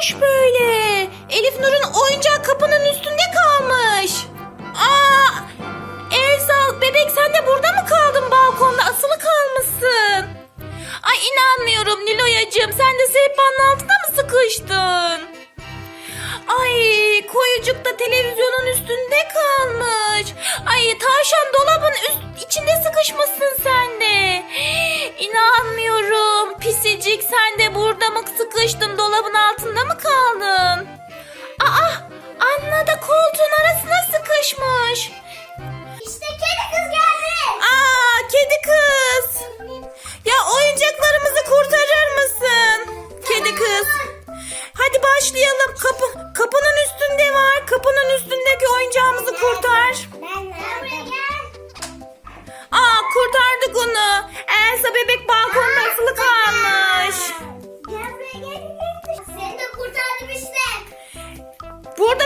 olmuş böyle? Elif Nur'un oyuncağı kapının üstünde kalmış. Aa! Ersal bebek sen de burada mı kaldın balkonda asılı kalmışsın? Ay inanmıyorum Niloyacığım sen de sehpanın altına mı sıkıştın? Ay koyucuk da televizyonun üstünde kalmış. Ay tavşan dolabın üst, içinde sıkışmışsın mı sıkıştın? Dolabın altında mı kaldın?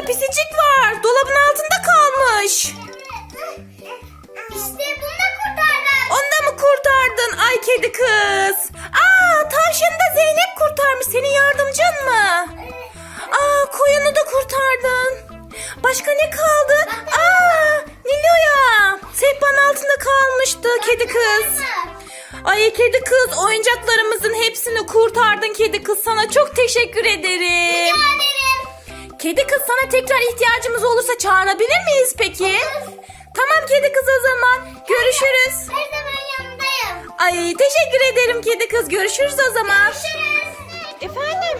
Burada pisicik var. Dolabın altında kalmış. İşte bunu da kurtardım. Onu da mı kurtardın? Ay kedi kız. Aa tavşanı da Zeynep kurtarmış. Senin yardımcın mı? Aa koyunu da kurtardın. Başka ne kaldı? Aa Nilo'ya. Sehpanın altında kalmıştı kedi kız. Ay kedi kız oyuncaklarımızın hepsini kurtardın kedi kız. Sana çok teşekkür ederim. Kedi kız sana tekrar ihtiyacımız olursa çağırabilir miyiz peki? Tamam kedi kız o zaman. Görüşürüz. Her zaman yanındayım. Ay teşekkür ederim kedi kız. Görüşürüz o zaman. Görüşürüz. Efendim?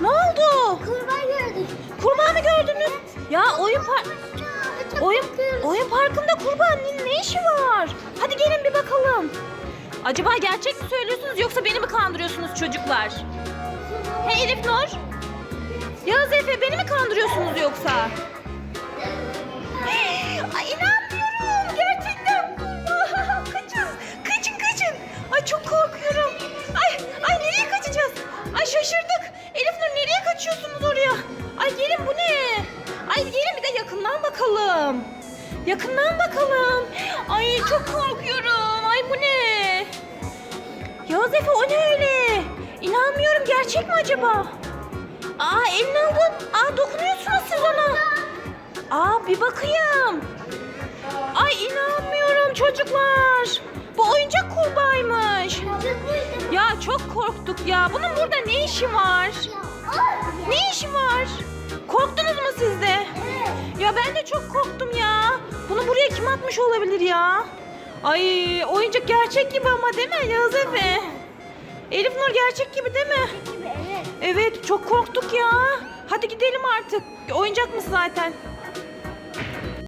Ne oldu? Kurbağa gördük. Kurbağa mı gördünüz? Ya oyun par oyun oyun parkında kurbanın ne işi var? Hadi gelin bir bakalım. Acaba gerçek mi söylüyorsunuz yoksa beni mi kandırıyorsunuz çocuklar? Hey Elif Nur. Yağız Efe beni mi kandırıyorsunuz yoksa? Ay inanmıyorum. Gerçekten. Kaçın. Kaçın kaçın. Ay çok korkuyorum. Ay ay nereye kaçacağız? Ay şaşırdık. Elif Nur nereye kaçıyorsunuz oraya? Ay gelin bu ne? Ay gelin bir de yakından bakalım. Yakından bakalım. Ay çok korkuyorum. Ay bu ne? Yağız Efe o ne öyle? İnanmıyorum gerçek mi acaba? Dokunuyorsunuz siz ona. Aa bir bakayım. Ay inanmıyorum çocuklar. Bu oyuncak kurbağaymış. Ya çok korktuk ya. Bunun burada ne işi var? Ne işi var? Korktunuz mu siz de? Ya ben de çok korktum ya. Bunu buraya kim atmış olabilir ya? Ay oyuncak gerçek gibi ama değil mi Yağız Efe? Elif Nur gerçek gibi değil mi? Evet çok korktuk ya. Hadi gidelim artık. Oyuncak mısın zaten?